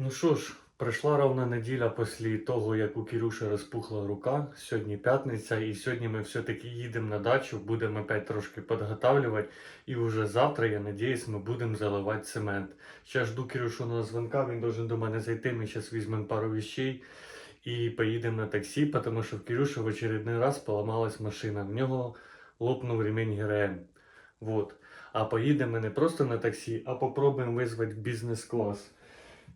Ну що ж, пройшла ровна неділя після того, як у Кірюші розпухла рука. Сьогодні п'ятниця, і сьогодні ми все-таки їдемо на дачу, будемо опять трошки підготавлювати. І вже завтра, я надіюсь, ми будемо заливати цемент. Ще жду Кірюшу на дзвонка, він должен до мене зайти. Ми зараз візьмемо пару вещей і поїдемо на таксі, тому що в Кірюші в очередний раз поламалась машина. В нього лопнув ремінь ГРМ. Вот. А поїдемо не просто на таксі, а попробуємо визвати бізнес-клас.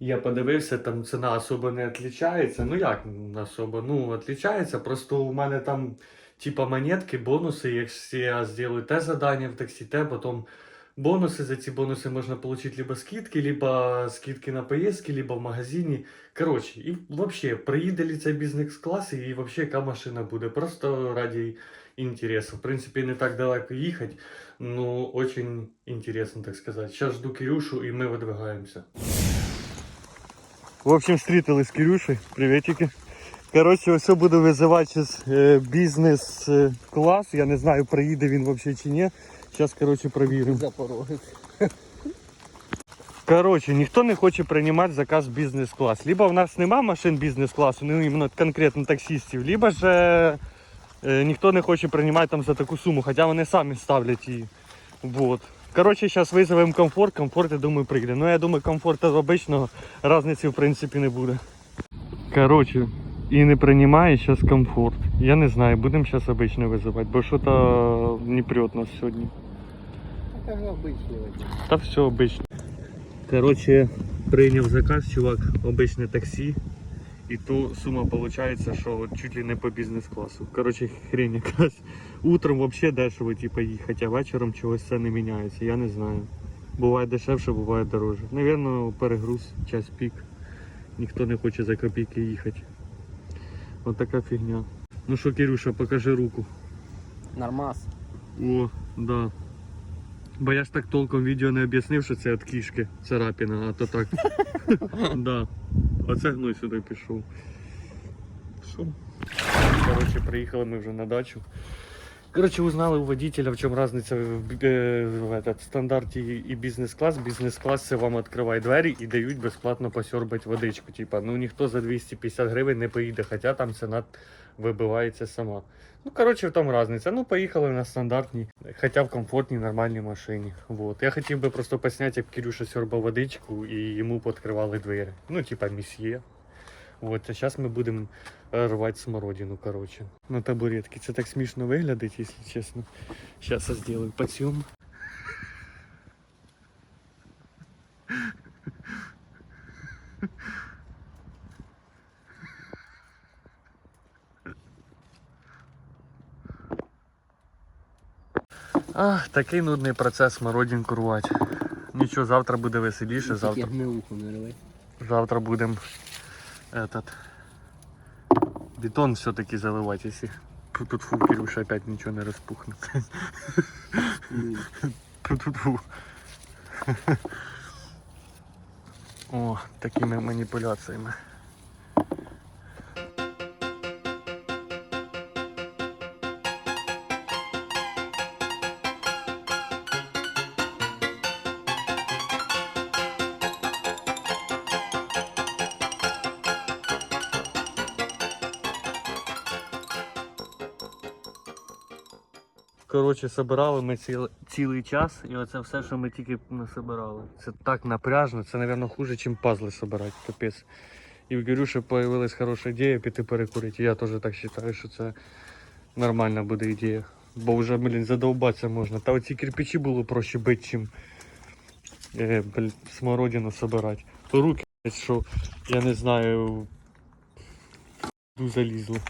Я подивився, там ціна особо не відрізняється. Ну як особо? Ну, відрізняється. Просто у мене там, типа, монетки, бонуси. Якщо я зроблю те задання в таксі, те, потім бонуси. За ці бонуси можна отримати либо скидки, либо скидки на поїздки, либо в магазині. Коротше, і взагалі, приїде ли цей бізнес-клас, і взагалі яка машина буде. Просто раді інтересу. В принципі, не так далеко їхати. Ну, очень интересно, так сказать. Сейчас жду Кирюшу, и мы выдвигаемся. В общем, встретились з Кирюшей. Приветики. Коротше, все буду визивати зараз е, бізнес-клас. Я не знаю, приїде він взагалі чи ні. Зараз, коротше, провіримо. Запорожець. Коротше, ніхто не хоче приймати заказ бізнес-клас. Либо в нас нема машин бізнес-класу, ну іменно конкретно таксистів, либо ж е, е, ніхто не хоче приймати там за таку суму, хоча вони самі ставлять її. Вот. Коротше, зараз визовемо комфорт, комфорт, я думаю, прийде. Ну я думаю, комфорт від обичного різниці в принципі не буде. Коротше, і не приймає зараз комфорт. Я не знаю, будемо зараз обичний визивати, бо що то не прет нас сьогодні. Це ж обичний. Та все обично. Короче, прийняв заказ, чувак, обичне таксі. І то сума виходить, що чуть ли не по бізнес-класу. Короче, хрень якась. Утром вообще дешево типа їхати, а вечором чогось це не міняється. Я не знаю. Буває дешевше, буває дороже. Навірно, перегруз, час пік. Ніхто не хоче за копійки їхати. От така фігня. Ну що, Кирюша, покажи руку. Нормас. О, да. Бо я ж так толком відео не об'яснив, що це від кішки царапіна, а то так. да. Оце гной сюди пішов. Що? Коротше, приїхали ми вже на дачу. Коротше, узнали у водителя, в чому різниця в, е, в этот, стандарті і бізнес-клас. Бізнес-клас це вам відкриває двері і дають безплатно посьорбати водичку. Типа, ну ніхто за 250 гривень не поїде, хоча там ціна вибивається сама. Ну, коротше, тому різниця. Ну, поїхали на стандартній, хоча в комфортній нормальній машині. Вот. Я хотів би просто посняти, як Кирюша сьорбав водичку і йому підкривали двері. Ну, типа місьє. Вот, а зараз ми будемо рвати смородину, коротше. На табуретці. Це так смішно виглядить, якщо чесно. Зараз я зроблю підсйом. Ах, такий нудний процес смородинку рвати. Нічого, завтра буде веселіше, завтра. Завтра будем этот бетон все-таки заливать, если Фу, тут фу, Кирюша опять ничего не распухнет. Ні. Ту-ту-ту. О, такими манипуляциями. Коротше, собирали ми ціл, цілий час, і оце все, що ми тільки насобирали. Це так напряжно, це, мабуть, хуже, ніж пазли собирати, капець. І в Кирюші появилась хороша ідея піти перекурити. Я теж так вважаю, що це нормальна буде ідея. Бо вже, блін, задовбатися можна. Та оці кирпичі було проще бити, чим е, блін, смородину собирати. То руки, що я не знаю, залізли.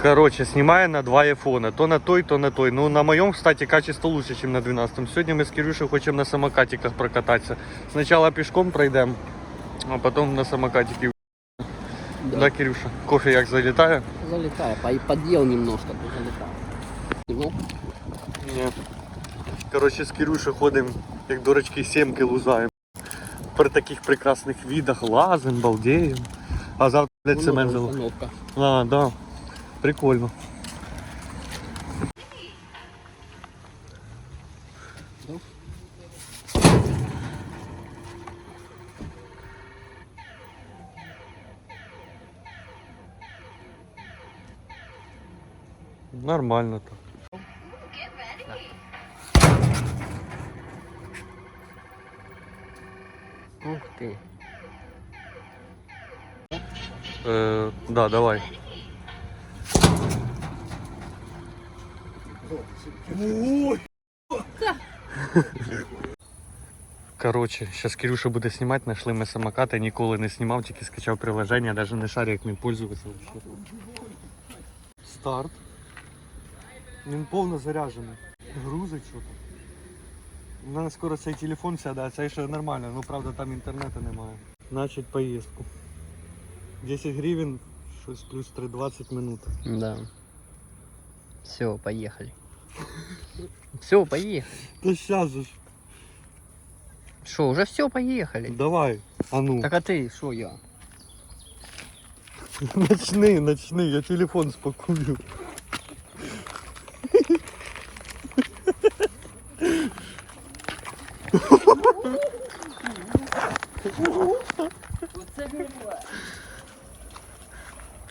Короче, снимаю на два айфона. То на той, то на той. Ну, на моем, кстати, качество лучше, чем на 12. -м. Сегодня мы с Кирюшей хотим на самокатиках прокататься. Сначала пешком пройдем, а потом на самокатике. Да, Кирюша? Кофе як залетаю? Залетаю. По- Подъел немножко, то залетаю. Ну, Ні. Коротше, з Кирюшею ходимо, як дурачки, сімки лузаємо. При таких прекрасних відах лазим, балдеємо. А завтра, блядь, ну, цемент это А, да. Прикольно. Ну. Нормально так. Ух ты. Е, да, давай. Короче, сейчас Кирюша буде знімати, знайшли ми самокати, ніколи не знімав, тільки скачав приложення, навіть не шарю, як ним пользуватися. вообще. Старт. Він повно заряджений. Грузить що там. У мене скоро цей телефон сяде, а цей ще нормально, ну правда там інтернету немає. Начать поїздку. 10 гривень, щось плюс 3,20 минут. Да. Все, поехали. Все, поехали. Та щас же ж. Что, уже все, поехали. Давай. А ну. Так а ты, что я? Начни, начни, я телефон спакую.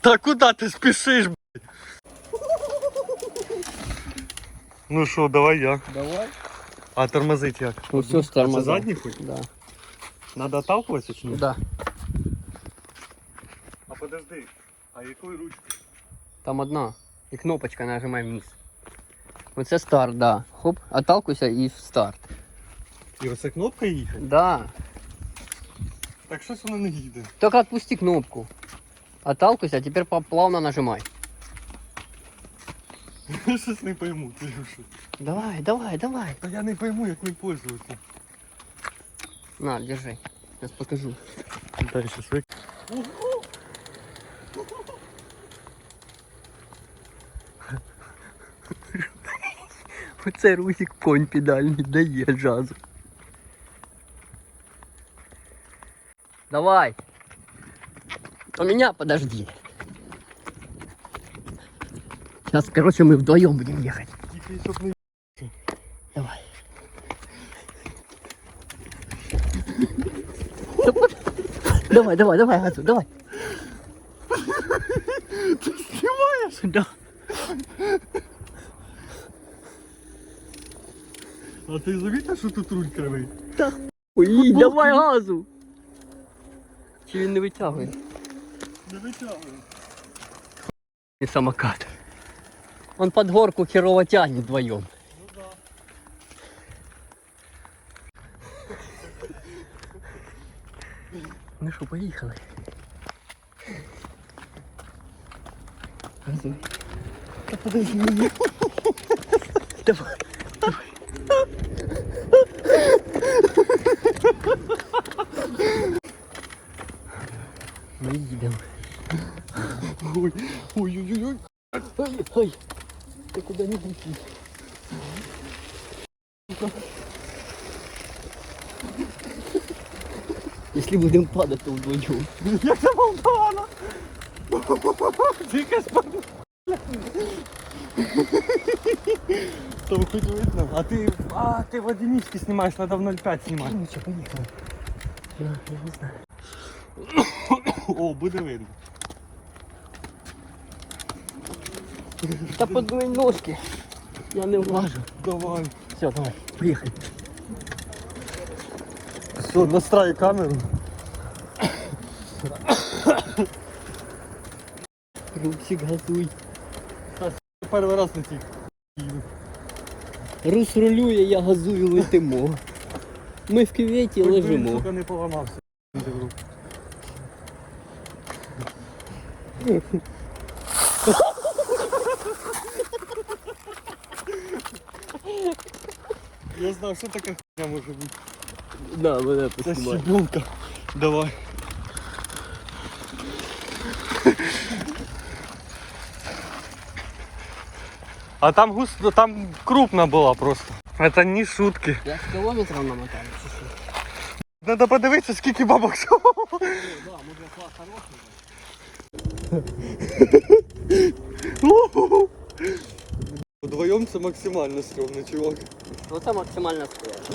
Та куди ти спішиш, блядь? Ну що, давай я. Давай. А тормозить як? Ну все, с тормозом. Це задній хоч? Да. Надо отталкиваться чи ні? Да. А подожди, а якою ручкою? Там одна. И кнопочка нажимай вниз. Вот это старт, да. Хоп, отталкивайся и в старт. І оце кнопка їхати? Да. Так щось воно не їде. Только отпусти кнопку. Отталкивайся, а теперь плавно нажимай. Щось не пойму, Кирюша. Давай, давай, давай. Та я не пойму, як ним пользуватися. На, держи. Сейчас покажу. Дай щас вик. Оце Русик конь педальний дає джазу. Давай. У меня подожди. Сейчас, короче, мы вдвоем будем ехать. Тільки щоб не Давай. Давай, давай, давай, газу, давай. Ти знімаєш? Да. А ти замітив, що тут руль кривий? Ой, давай газу. Чи він не витягує? Не витягує. И самокат. Он под горку херово тянет вдвоем. Ну что, поехали. Газуй. Да подожди меня. Давай. Мы едем. Ой, ой-ой-ой. Ой, ой, ты куда не лети. Если будем падать, то вдвоем. Як Молдавана? Тільки спадає. Там хоч видно. А ти, а, ти в одиничці знімаєш, треба в 0,5 знімати. Ну что, поехали. Я, я не знаю. О, буде видно. Да под мои ножки. Я не влажу. Давай. Все, давай, поехали. Все, настраю камеру. Русик газуй. Перший раз на цій. Рус рулює, я газую, летимо. Ми в кюветі лежимо. сука, не поламався. Я знав, що така хуйня може бути. Да, мене Це щебенка. Давай. А там густо, там крупна була просто. Это не шутки. Я з кілометрів намотаю, чи що? Надо подивитися, скільки бабок всього. О, да, може флаг хороший. Вдвоєм це максимально стрьомно, чувак. Оце максимальна скорость.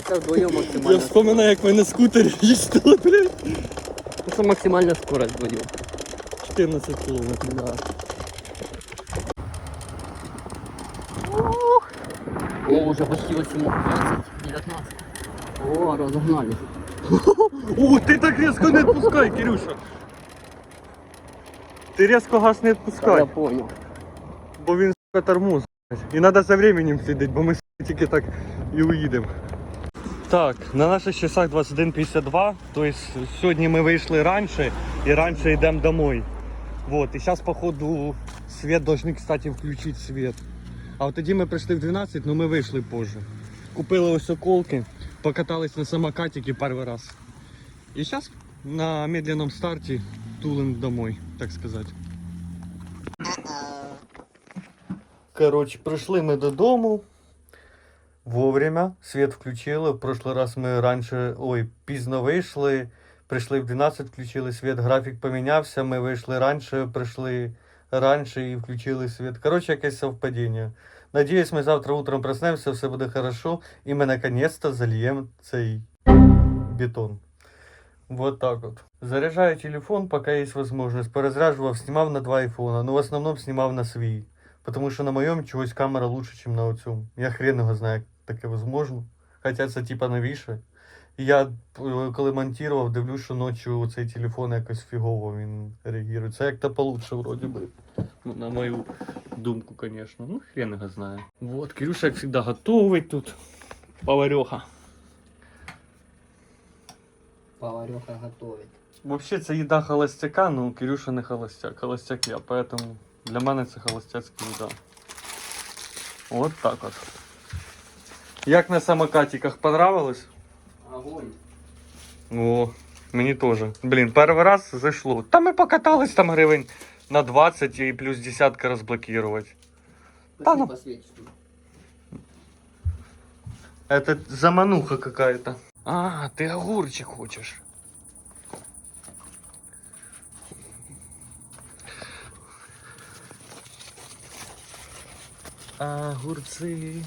Оце вдвоєм Я вспоминаю, як ми на скутері їздили, блядь. Це максимальна скорость вдвоєм. 14 кілометрів. Да. О, уже почти 18, 19. О, разогнали. О, ти так різко не відпускай, Кирюша. Ти різко газ не Я понял. бо він сука, тормоз. І треба за временем слідити, бо ми сука, тільки так і уїдемо. Так, на наших часах 21.52, тобто сьогодні ми вийшли раніше і раніше йдемо домой. Вот, і зараз, походу, світ должны, кстати, включити світ. А от тоді ми прийшли в 12, але ми вийшли позже. Купили ось околки, покатались на самокатике перший раз. І зараз на медленном старті тулим домой, так сказати. Коротше, прийшли ми додому. Вовремя світ включили. В прошлый раз ми раніше, ой, пізно вийшли. Прийшли в 12, включили світ, графік помінявся. Ми вийшли раніше, прийшли раніше і включили світ. Коротше, якесь совпадіння. Надіюсь, ми завтра утром проснемося, все буде хорошо, і ми наконец-то зальємо цей бетон. Вот так вот. Заряжаю телефон, пока есть возможность. Поразряживав, снимав на два айфона, но в основном снимав на свій. Потому що на моєму чогось камера лучше, чем на оцьому. Я хрен його знаю, як таке возможно. Хоча це типа новіше. Я, е, коли монтував, дивлюсь, що ночі цей телефон якось фігово він реагує. Це як-то получше вроді би. Ну, на мою думку, конечно. Ну, хрен його знає. Вот, Кирюша, як завжди, готовий тут. Повареха. Повареха готовит. Вообще це їда холостяка, ну Кирюша не холостяк, холостяк я, поэтому для мене це холостяцька їда. От так от. Як на самокатиках понравилось? Огонь. О, мені теж. Блін, перший раз зайшло. Та ми покатались там гривень на 20 і плюс десятка розблокувати. Пошли ну. Это замануха какая-то. А, ты огурчик хочешь. Огурцы.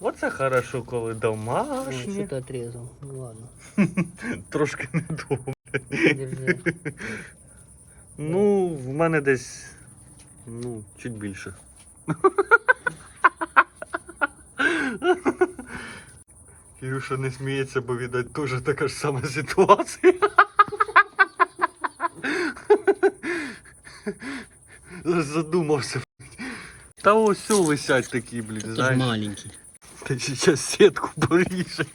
Оце хорошо, коли Ой, домашні. что ты отрезал? Ну ладно. Трошки не довго. Держи. Ну, в мене десь. Ну, чуть більше. Кирюша не сміється, бо відать теж така ж сама ситуація. Задумався. Та ось все висять такі, блін, знаєш. маленький. Та зараз сітку поріже.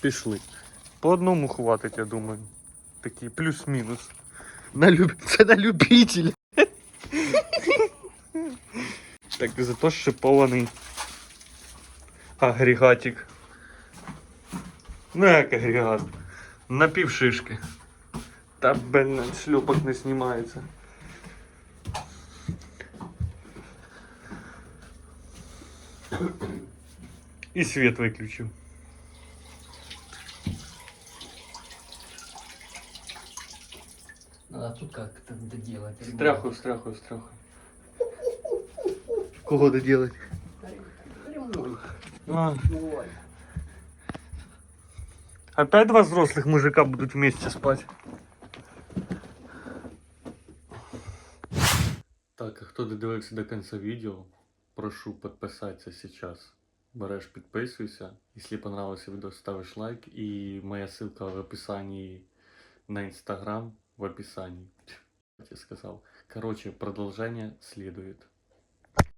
Пішли. По одному хватить, я думаю. Такий плюс-мінус. На люб... Це на любителя. так, зато шипований агрегатик. Ну як агрегат? На півшишки. Та блин, шлюпок не знімається. І світ виключив. Надо тут как-то доделать. Стряху, стряху, стряху. Кого доделать? Ремонт. А, Ой. опять два взрослых мужика будут вместе спать. Так, а хто додивився до кінця відео, прошу підписатися сейчас. Береш, підписуйся. Якщо понравился видео, ставиш лайк. І моя ссылка в описании на инстаграм в описании. Я сказал. Короче, продолжение следует.